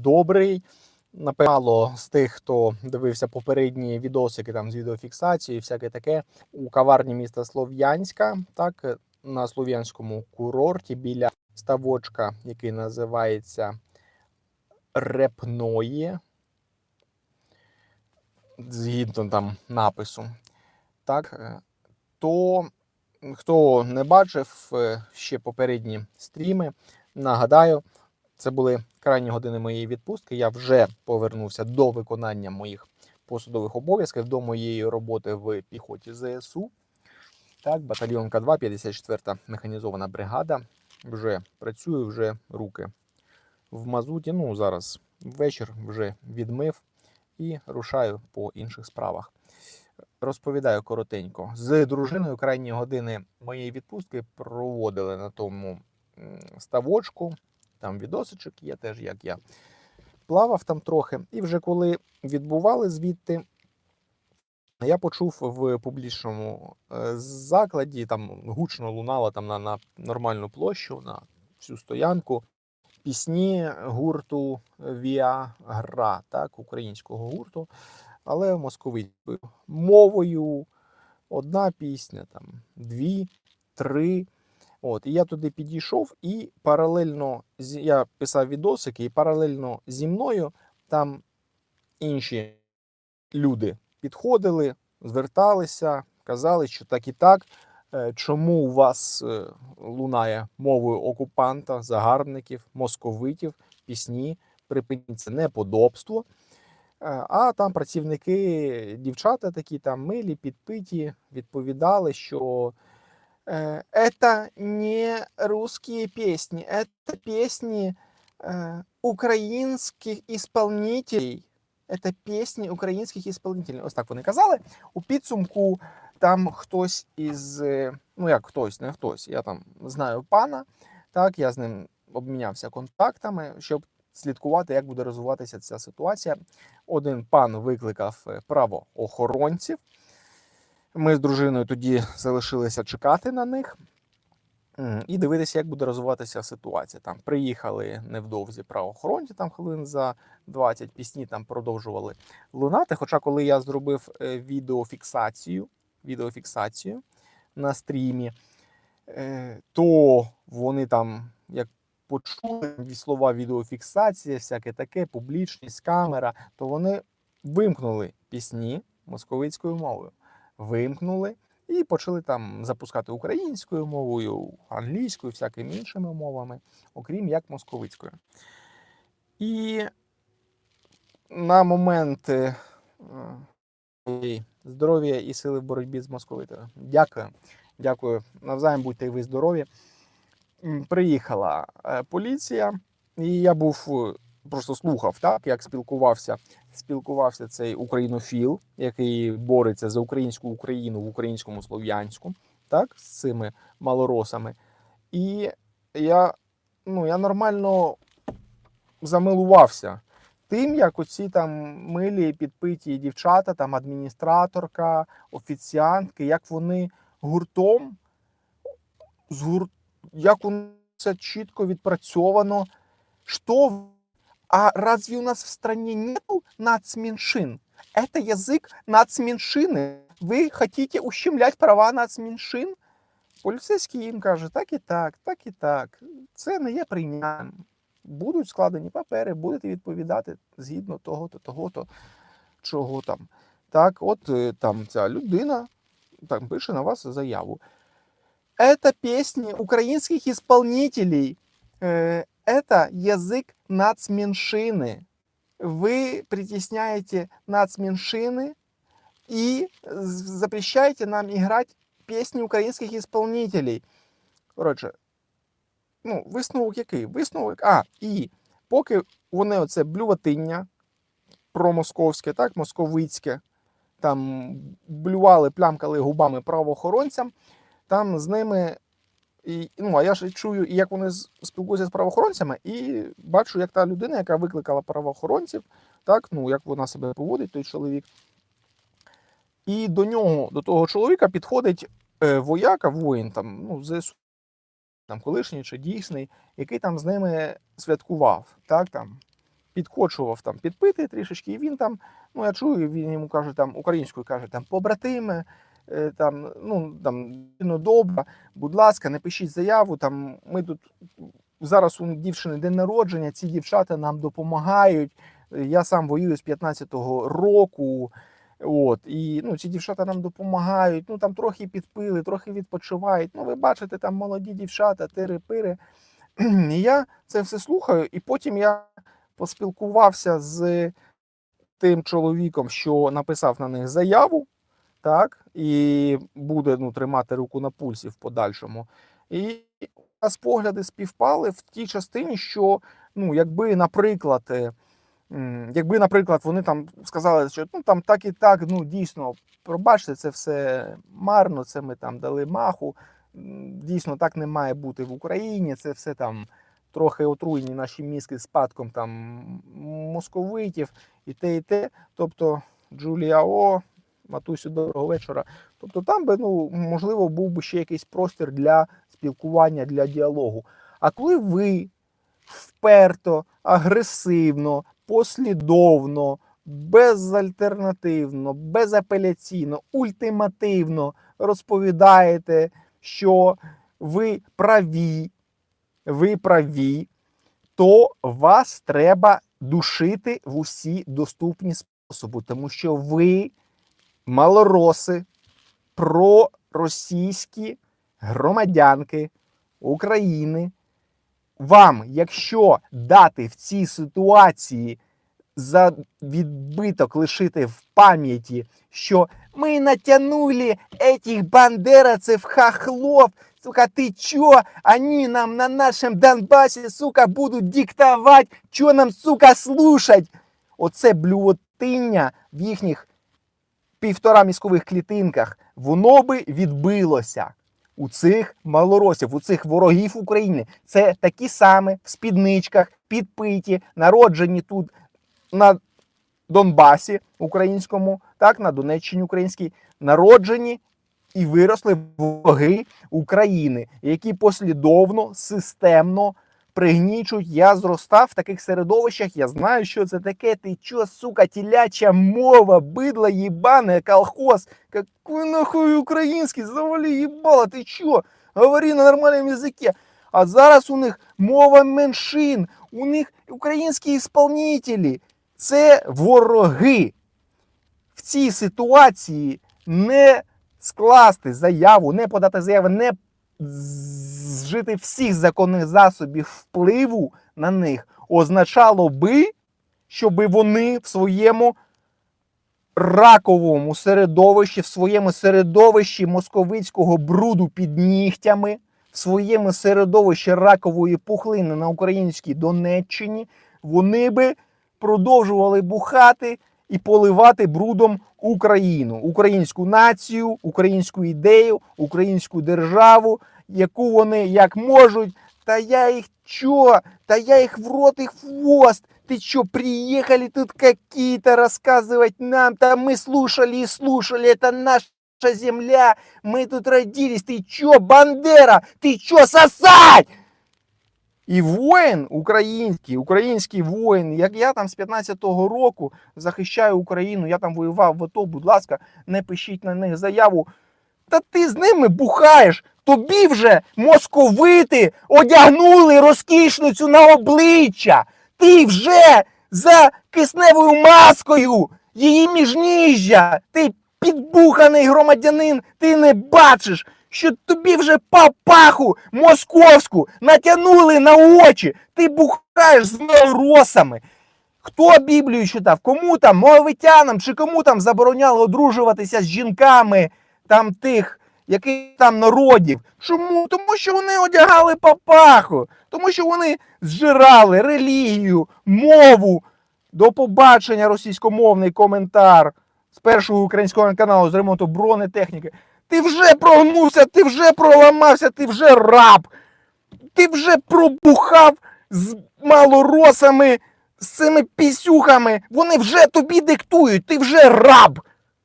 добрий. Напевно, з тих, хто дивився попередні відосики там з відеофіксацією, всяке таке у каварні міста Слов'янська, так на слов'янському курорті біля ставочка, який називається Репної, згідно там напису. Так, то хто не бачив е, ще попередні стріми, нагадаю, це були крайні години моєї відпустки. Я вже повернувся до виконання моїх посудових обов'язків, до моєї роботи в піхоті ЗСУ. Так, батальйон К2, 54-та механізована бригада. Вже працюю, вже руки в мазуті. Ну, зараз вечір вже відмив і рушаю по інших справах. Розповідаю коротенько. З дружиною крайні години моєї відпустки проводили на тому ставочку. Там відосичок є теж, як я плавав там трохи. І вже коли відбували звідти, я почув в публічному е, закладі, там гучно лунало там на, на нормальну площу, на всю стоянку. Пісні гурту Віагра, так, українського гурту, але московицькою мовою. Одна пісня, там дві, три. От, і я туди підійшов, і паралельно я писав відосики, і паралельно зі мною там інші люди підходили, зверталися, казали, що так і так. е, Чому у вас е, лунає мовою окупанта, загарбників, московитів, пісні, припиніть це неподобство. Е, А там працівники, дівчата такі там милі, підпиті, відповідали, що это не русские песни, это песни э, украинских исполнителей. Это пісні українських исполнителей. Ось так вони казали. У підсумку там хтось із, е, ну як хтось, не хтось. Я там знаю пана. Так, я з ним обмінявся контактами, щоб слідкувати, як буде розвиватися ця ситуація. Один пан викликав е, правоохоронців. Ми з дружиною тоді залишилися чекати на них і дивитися, як буде розвиватися ситуація. Там приїхали невдовзі правоохоронці, там хвилин за 20 пісні там продовжували лунати. Хоча, коли я зробив е, відеофіксацію, відеофіксацію на стрімі, е, то вони там як почули слова відеофіксація, всяке таке, публічність, камера, то вони вимкнули пісні московицькою мовою вимкнули і почали там запускати українською мовою, англійською, всякими іншими мовами, окрім як московицькою. І на момент е, здоров'я і сили в боротьбі з московитою. Дякую. Дякую. Навзаєм будьте і ви здорові. Приїхала е, поліція, і я був просто слухав, так, як спілкувався спілкувався цей українофіл, який бореться за українську Україну в українському слов'янську, так, з цими малоросами. І я, ну, я нормально замилувався тим, як оці там милі підпиті дівчата, там адміністраторка, офіціантки, як вони гуртом, з гур... як у це чітко відпрацьовано. Що а разве у нас в стране нету нацменьшин? Это язык нацменьшини. Ви хотите ущемлять права нацменьшин? Поліцейський їм каже, так і так, так і так. Це не є прийнятним. Будуть складені папери, будете відповідати згідно того-то, того-то, чого там. Так, от е, там ця людина там пише на вас заяву. Это песни украинских исполнителей. Э, Это язык нацменьшины. Вы притесняете нацменьшины и з- запрещаете нам играть песни українських исполнителей. Коротше, ну, висновок який? Висновок. А, і поки вони оце блюватиння промосковське, так, московицьке, там блювали, плямкали губами правоохоронцям, там з ними. і, ну, а я ж чую, і як вони спілкуються з правоохоронцями, і бачу, як та людина, яка викликала правоохоронців, так, ну, як вона себе поводить, той чоловік. І до нього, до того чоловіка, підходить е, вояка, воїн, там, ну, ЗСУ, там, колишній чи дійсний, який там з ними святкував. Так, там, підкочував там підпити трішечки, і він там, ну я чую, він йому каже там українською каже там побратиме, там, ну там ну, добре, будь ласка, напишіть заяву. Там ми тут зараз у дівчини день народження, ці дівчата нам допомагають. Я сам воюю з 15-го року. От, і ну, ці дівчата нам допомагають. Ну там трохи підпили, трохи відпочивають. Ну, ви бачите, там молоді дівчата, тири-пири. І я це все слухаю, і потім я поспілкувався з тим чоловіком, що написав на них заяву, так, і буде ну, тримати руку на пульсі в подальшому. І у нас погляди співпали в тій частині, що, ну, якби, наприклад, е, якби, наприклад, вони там сказали, що ну там так і так, ну дійсно, пробачте, це все марно, це ми там дали маху. Дійсно, так не має бути в Україні. Це все там трохи отруєні наші мізки спадком там московитів і те, і те. Тобто, Джулія О, матусю, доброго вечора. Тобто, там би ну можливо був би ще якийсь простір для спілкування, для діалогу. А коли ви вперто, агресивно, послідовно, безальтернативно, безапеляційно, ультимативно розповідаєте, що ви праві, ви праві, то вас треба душити в усі доступні способи, тому що ви малороси, проросійські громадянки України. Вам, якщо дати в цій ситуації за відбиток лишити в пам'яті, що ми натягнули этих бандеровцев хохлов, сука, ты чё? Они нам на нашем Донбасі, сука, будуть диктувати, що нам, сука, слушать. Оце блювотиння в їхніх півтора мізкових клітинках, воно би відбилося. У цих малоросів, у цих ворогів України. Це такі самі в спідничках, підпиті, народжені тут на Донбасі українському, так, на Донеччині українській, народжені і виросли вороги України, які послідовно, системно пригнічують. Я зростав в таких середовищах. Я знаю, що це таке. Ти чо, сука, тіляча мова, бидла єбане, колхоз. Какой нахуй український, завали їбала, ти чо? Говори на нормальному язикі. А зараз у них мова меншин, у них українські ісполнителі. Це вороги. В цій ситуації не скласти заяву, не подати заяву, не зжити всіх законних засобів впливу на них означало би, щоб вони в своєму раковому середовищі, в своєму середовищі московицького бруду під нігтями, в своєму середовищі ракової пухлини на українській Донеччині, вони би продовжували бухати і поливати брудом Україну, українську націю, українську ідею, українську державу, яку вони як можуть. Та я їх чо? Та я их в рот и хвост. Ты чё, приехали тут какие-то рассказывать нам? Там мы слушали и слушали, это наша земля, мы тут родились. Ты чё, Бандера? Ты чё, сосать? І воїн український, український воїн, як я там з 15-го року захищаю Україну, я там воював в АТО, будь ласка, не пишіть на них заяву. Та ти з ними бухаєш. Тобі вже московити одягнули розкішницю на обличчя. Ти вже за кисневою маскою її міжніжжя. Ти підбуханий громадянин, ти не бачиш, що тобі вже папаху московську натягнули на очі. Ти бухаєш з малоросами. Хто Біблію читав? Кому там, мовитянам чи кому там забороняло одружуватися з жінками там тих, яких там народів? Чому? Тому що вони одягали папаху, тому що вони зжирали релігію, мову. До побачення російськомовний коментар з першого українського каналу з ремонту бронетехніки. Ти вже прогнувся, ти вже проламався, ти вже раб. Ти вже пробухав з малоросами, з цими пісюхами. Вони вже тобі диктують, ти вже раб.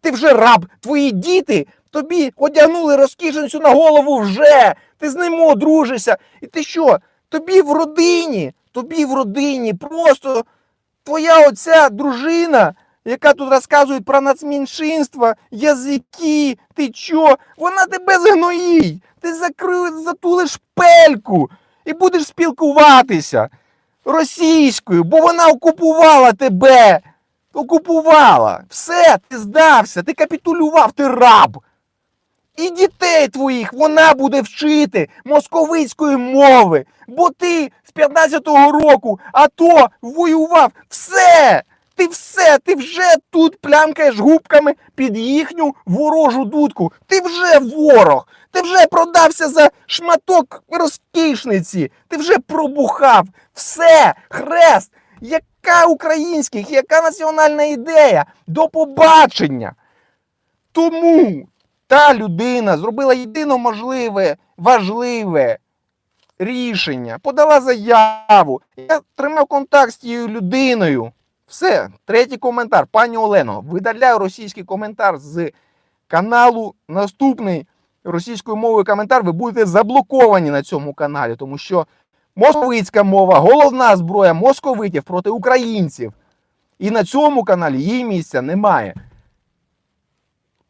Ти вже раб. Твої діти тобі одягнули розкішницю на голову вже. Ти з ними одружишся. І ти що? Тобі в родині, тобі в родині просто твоя оця дружина, яка тут розказує про нацменшинства, язики, ти чо? Вона тебе загноїть. Ти закри... затулиш пельку і будеш спілкуватися російською, бо вона окупувала тебе. Окупувала. Все, ти здався, ти капітулював, ти раб. І дітей твоїх вона буде вчити московицької мови, бо ти з 15-го року АТО воював. Все! Ти все, ти вже тут плямкаєш губками під їхню ворожу дудку. Ти вже ворог. Ти вже продався за шматок розкішниці. Ти вже пробухав. Все, хрест. Яка українських, яка національна ідея? До побачення. Тому та людина зробила єдино можливе, важливе рішення, подала заяву. Я тримав контакт з тією людиною. Все, третій коментар. Пані Олено, видаляю російський коментар з каналу. Наступний російською мовою коментар. Ви будете заблоковані на цьому каналі, тому що московицька мова, головна зброя московитів проти українців. І на цьому каналі її місця немає.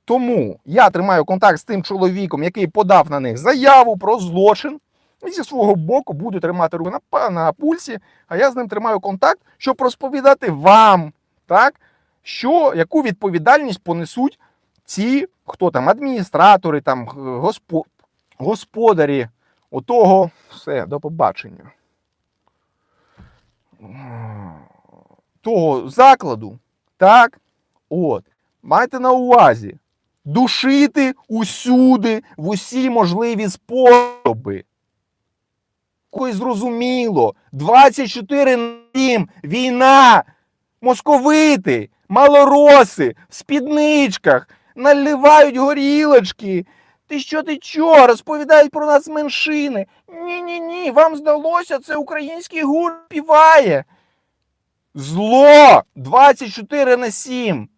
Тому я тримаю контакт з тим чоловіком, який подав на них заяву про злочин. І зі свого боку буду тримати руку на, на пульсі, а я з ним тримаю контакт, щоб розповідати вам, так, що, яку відповідальність понесуть ці, хто там, адміністратори, там, госпо, господарі отого. Все, до побачення. Того закладу, так, от, майте на увазі, душити усюди в усі можливі способи. Ой, зрозуміло, 24 на 7, війна, московити, малороси, в спідничках, наливають горілочки. Ти що, ти чо? Розповідають про нас меншини. Ні-ні-ні, вам здалося, це український гурт співає. Зло 24 на 7.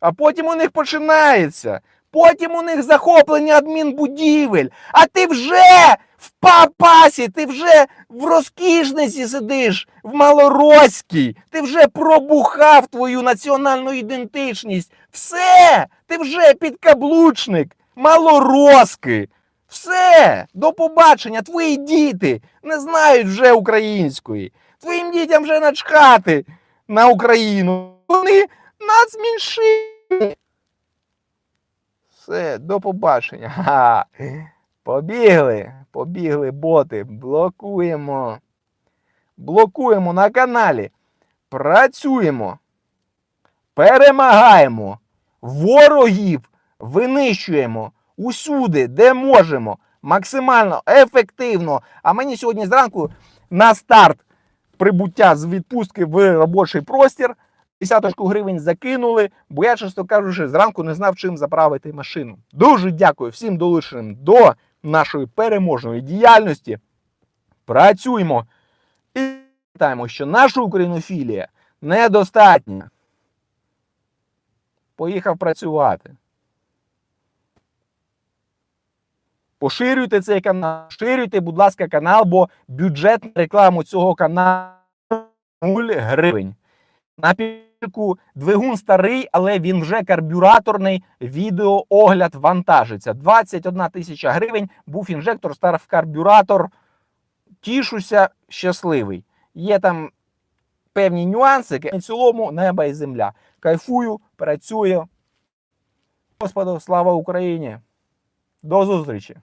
А потім у них починається. Потім у них захоплення адмінбудівель. А ти вже в папасі, ти вже в розкішниці сидиш, в малороській. Ти вже пробухав твою національну ідентичність. Все, ти вже підкаблучник, малороски. Все, до побачення, твої діти не знають вже української. Твоїм дітям вже начхати на Україну. Вони нацменшини. Все, до побачення. Побігли, побігли боти. Блокуємо. Блокуємо на каналі. Працюємо. Перемагаємо. Ворогів винищуємо усюди, де можемо. Максимально ефективно. А мені сьогодні зранку на старт прибуття з відпустки в робочий простір. Десяточку гривень закинули, бо я, чесно кажучи, зранку не знав, чим заправити машину. Дуже дякую всім долученим до нашої переможної діяльності. Працюємо і пам'ятаємо, що наша українофілія недостатня. Поїхав працювати. Поширюйте цей канал, поширюйте, будь ласка, канал, бо бюджет на рекламу цього каналу 0 гривень. Двигун старий, але він вже карбюраторний. Відеоогляд вантажиться. 21 тисяча гривень. Був інжектор, став карбюратор. Тішуся, щасливий. Є там певні нюанси. В цілому небо і земля. Кайфую, працюю. Господу, слава Україні! До зустрічі!